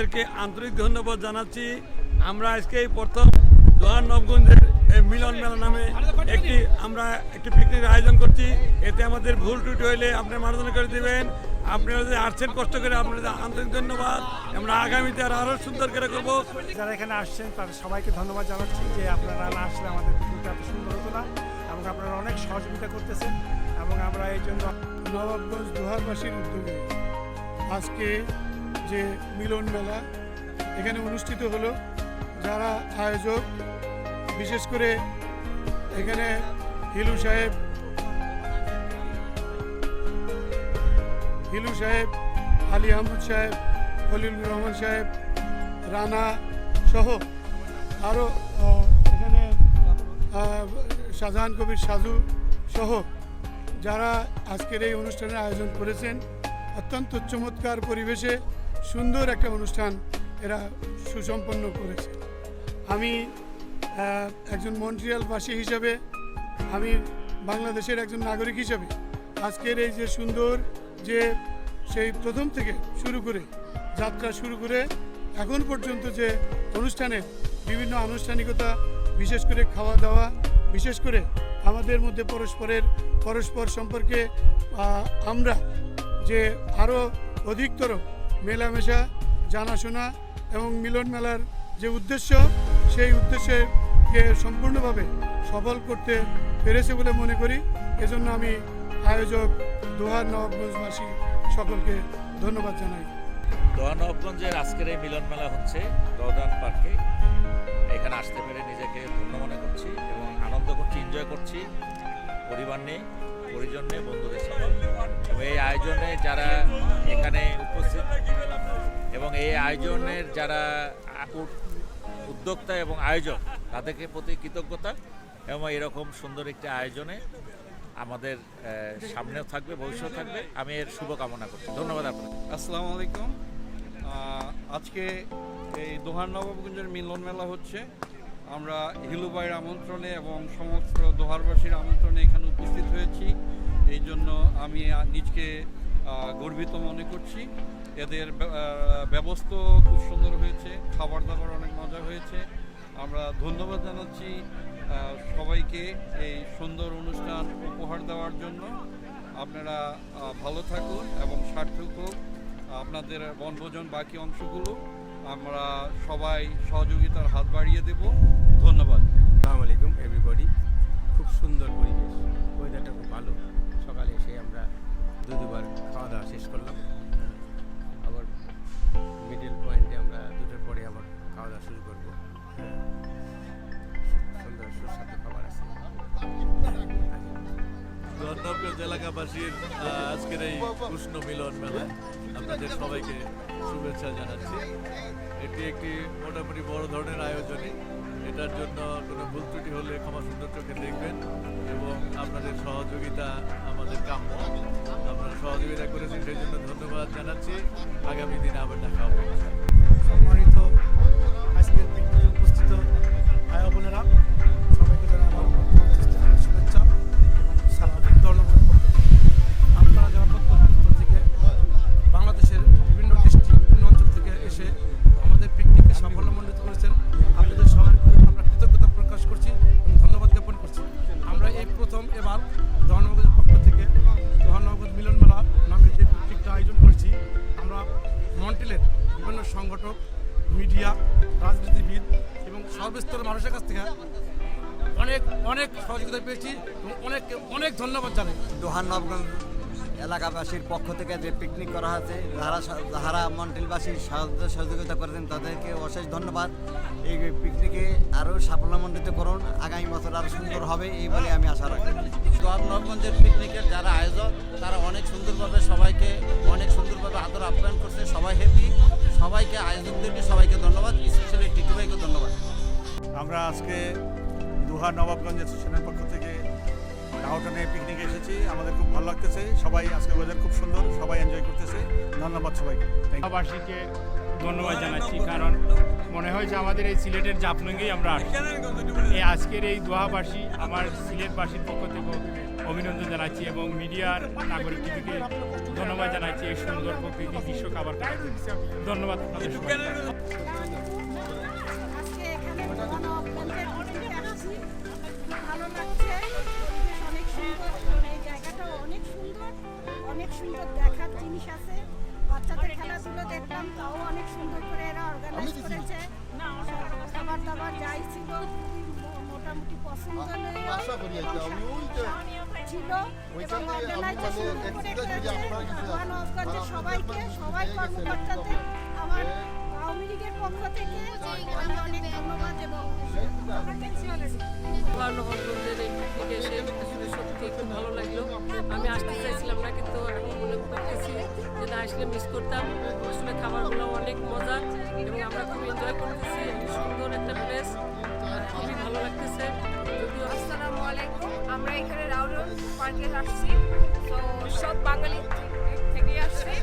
তাদেরকে আন্তরিক ধন্যবাদ জানাচ্ছি। আমরা আজকে এই প্রথম দোহার নবগঞ্জের মিলন মেলা নামে একটি, আমরা একটি পিকনিক আয়োজন করছি। এতে আমাদের ভুল ত্রুটি হইলে আপনি মার্জনা করে দিবেন। আপনারা যে আসছেন কষ্ট করে, আপনাদের আন্তরিক ধন্যবাদ। আমরা আগামীতে আর আরও সুন্দর করে করব। যারা এখানে আসছেন, তাদের সবাইকে ধন্যবাদ জানাচ্ছি যে আপনারা না আসলে আমাদের এত সুন্দর হতো না এবং আপনারা অনেক সহযোগিতা করতেছেন এবং আমরা এই জন্য নবাবগঞ্জ দোহারবাসীর উদ্যোগে আজকে যে মিলন মেলা এখানে অনুষ্ঠিত হলো, যারা আয়োজক, বিশেষ করে এখানে হিলু সাহেব হিলু সাহেব, আলী আহমদ সাহেব, খলিলুর রহমান সাহেব, রানা সহ আরও এখানে শাহজাহান কবির সাধু সহ যারা আজকের এই অনুষ্ঠানের আয়োজন করেছেন, অত্যন্ত চমৎকার পরিবেশে সুন্দর একটা অনুষ্ঠান এরা সুসম্পন্ন করেছে। আমি একজন মন্ট্রিয়ালবাসী হিসাবে, আমি বাংলাদেশের একজন নাগরিক হিসাবে আজকের এই যে সুন্দর যে সেই প্রথম থেকে শুরু করে যাত্রা শুরু করে এখন পর্যন্ত যে অনুষ্ঠানে বিভিন্ন আনুষ্ঠানিকতা, বিশেষ করে খাওয়া দাওয়া, বিশেষ করে আমাদের মধ্যে পরস্পরের, পরস্পর সম্পর্কে আমরা যে আরও অধিকতর মেলামেশা, জানাশোনা এবং মিলন মেলার যে উদ্দেশ্য, সেই উদ্দেশ্যকে সম্পূর্ণভাবে সফল করতে পেরেছে বলে মনে করি। এজন্য আমি আয়োজক দোহার নবাবগঞ্জবাসী সকলকে ধন্যবাদ জানাই। দোয়ানবগঞ্জের আজকের এই মিলন মেলা হচ্ছে দৌদান পার্কে। এখানে আসতে পেরে নিজেকে ধন্য মনে করছি এবং আনন্দ করছি, এনজয় করছি, পরিবার নিয়ে। পরিজন নিয়ে বন্ধুদের সাথে এবং এই আয়োজনে যারা এখানে উপস্থিত এবং এই আয়োজনের যারা উদ্যোক্তা এবং আয়োজক, তাদেরকে প্রতি কৃতজ্ঞতা এবং এরকম সুন্দর একটি আয়োজনে আমাদের সামনেও থাকবে ভবিষ্যৎ থাকবে। আমি এর শুভকামনা করছি। ধন্যবাদ আপনাকে। আসসালামু আলাইকুম। আজকে এই দোহার নবাবগঞ্জের মিলন মেলা হচ্ছে। আমরা হিলুবাইয়ের আমন্ত্রণে এবং সমস্ত দোহারবাসীর আমন্ত্রণে এখানে উপস্থিত হয়েছি। এই জন্য আমি নিজকে গর্বিত মনে করছি। এদের ব্যবস্থা খুব সুন্দর হয়েছে খাবার দাবার অনেক মজা হয়েছে। আমরা ধন্যবাদ জানাচ্ছি সবাইকে এই সুন্দর অনুষ্ঠান উপহার দেওয়ার জন্য। আপনারা ভালো থাকুন এবং সার্থক হোক। আপনাদের বনভোজন বাকি অংশগুলো আমরা সবাই সহযোগিতার হাত বাড়িয়ে দেব। ধন্যবাদ। আসসালামু আলাইকুম এলাকাবাসীর আজকের এই উষ্ণ মিলন মেলায় আপনাদের সবাইকে শুভেচ্ছা জানাচ্ছি। এটি একটি মোটামুটি বড় ধরনের আয়োজনই। এটার জন্য কোনো ভুল ত্রুটি হলে ক্ষমা সুন্দর চোখে দেখবেন এবং আপনাদের সহযোগিতা আমাদের কাম্য। আপনারা সহযোগিতা করেছেন, সেই জন্য ধন্যবাদ জানাচ্ছি। আগামী দিনে আবার দেখা হবে। সম্মানিত আজকের উপস্থিত ভাই বোনেরা, সবাইকে পেয়েছি অনেক অনেক ধন্যবাদ জানাই। দোহান নবগঞ্জ এলাকাবাসীর পক্ষ থেকে যে পিকনিক করা হয়েছে যারা যারা মন্টেলবাসী সাহায্য সহযোগিতা করেছেন তাদেরকে অশেষ ধন্যবাদ। এই পিকনিকে আরও সাফল্যমণ্ডিত করুন আগামী বছর আরও সুন্দর হবে এই বলে আমি আশা রাখি। নবগঞ্জের পিকনিকের যারা আয়োজক তারা অনেক সুন্দরভাবে সবাইকে অনেক সুন্দরভাবে আদর আপ্যায়ন করছে সবাই হ্যাপি সবাইকে আয়োজকদেরকে সবাইকে ধন্যবাদ স্পেশালি টিটু ভাইকে ধন্যবাদ। আমরা আজকে দুহা নবাবগঞ্জ অ্যাসোসিয়েশনের পক্ষ থেকে নাহটনে পিকনিকে এসেছি। আমাদের খুব ভালো লাগতেছে। সবাই আজকে ওয়েদার খুব সুন্দর, সবাই এনজয় করতেছে। ধন্যবাদ সবাইকে। বাসীকে ধন্যবাদ জানাচ্ছি, কারণ মনে হয় যে আমাদের এই সিলেটের জাফলঙ্গেই আমরা এই আজকের এই দোহাবাসী আমার সিলেটবাসীর পক্ষ থেকে অভিনন্দন জানাচ্ছি এবং মিডিয়ার নাগরিক টিভিকে ধন্যবাদ জানাচ্ছি এই সুন্দর প্রকৃতি দৃশ্য কাবার করার ধন্যবাদ আপনাদের অনেক সুন্দর দেখার জিনিস আছে। বাচ্চাদের খেলাধুলো দেখলাম তাও অনেক সুন্দর করে এরা অর্গানাইজ করেছে। খাবার দাবার যাই ছিল মোটামুটি পছন্দ ছিল। এবং অর্গানাইজ সুন্দর করে করেছে মহানগঞ্জের সবাইকে সবাই কর্মকর্তাদের আমার এসে সত্যি খুব ভালো লাগল আমি আসতে চাইছিলাম না কিন্তু এখন মনে করতেছি যে আসলে মিস করতাম আসলে খাবারগুলো অনেক মজা এবং আমরা খুব এনজয় করতেছি সুন্দর একটা প্লেস খুবই ভালো লাগতেছে যদিও আসসালামু আমরা এখানে রাউরন পার্কে আসছি। তো সব বাঙালি থেকে আসছি।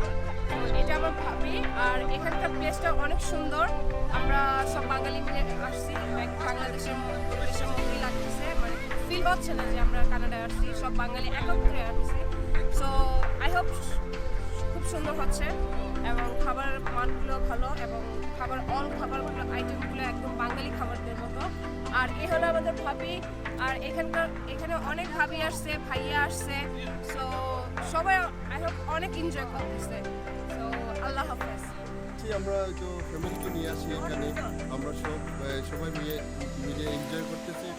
এটা আমার ভাবি, আর এখানকার প্লেসটা অনেক সুন্দর। আমরা সব বাঙালি মিলে আসছি বাংলাদেশের দেশের মধ্যেই লাগতেছে। মানে ফিল হচ্ছে না যে আমরা কানাডায় আসছি, সব বাঙালি একত্রে আসছি। সো আই হোপ খুব সুন্দর হচ্ছে, এবং খাবার মানগুলো ভালো, এবং খাবার অল খাবারগুলো আইটেমগুলো একদম বাঙালি খাবারদের মতো। আর এ হলো আমাদের ভাবি, আর এখানকার, এখানে অনেক ভাবি আসছে, ভাইয়া আসছে। সো সবাই আই হোপ অনেক এনজয় করতেছে। আল্লাহ হাফেজ। আমরা তো ফ্যামিলিকে নিয়ে আসি এখানে, আমরা সব সবাই মিলে মিলে এনজয় করতেছি।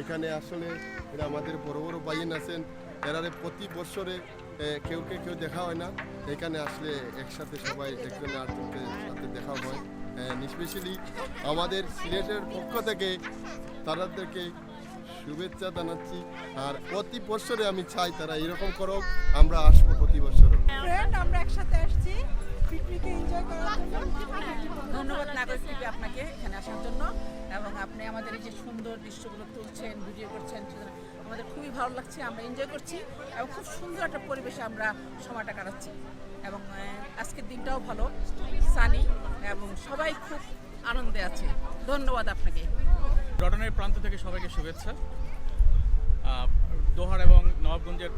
এখানে আসলে এরা আমাদের বড় বড় বাইন আছেন। এরারে প্রতি বছরে কেউ কে কেউ দেখা হয় না। এখানে আসলে একসাথে সবাই একজন আরেকজনের সাথে দেখা হয়। স্পেশালি আমাদের সিলেটের পক্ষ থেকে তাদেরকে শুভেচ্ছা জানাচ্ছি। আর প্রতি বছরে আমি চাই তারা এরকম করুক, আমরা আসব প্রতি বছর ফ্রেন্ড আমরা একসাথে আসছি। এনজয় ধন্যবাদ নাগরিক টিভি আপনাকে এখানে আসার জন্য। এবং আপনি আমাদের এই যে সুন্দর দৃশ্যগুলো তুলছেন, ভিডিও করছেন আমাদের খুবই ভালো লাগছে, আমরা এনজয় করছি। এবং খুব সুন্দর একটা পরিবেশে আমরা সময়টা কাটাচ্ছি। এবং আজকের দিনটাও ভালো। সানি এবং সবাই খুব আনন্দে আছে। ধন্যবাদ আপনাকে। ডটনের প্রান্ত থেকে সবাইকে শুভেচ্ছা। দোহার এবং নবাবগঞ্জের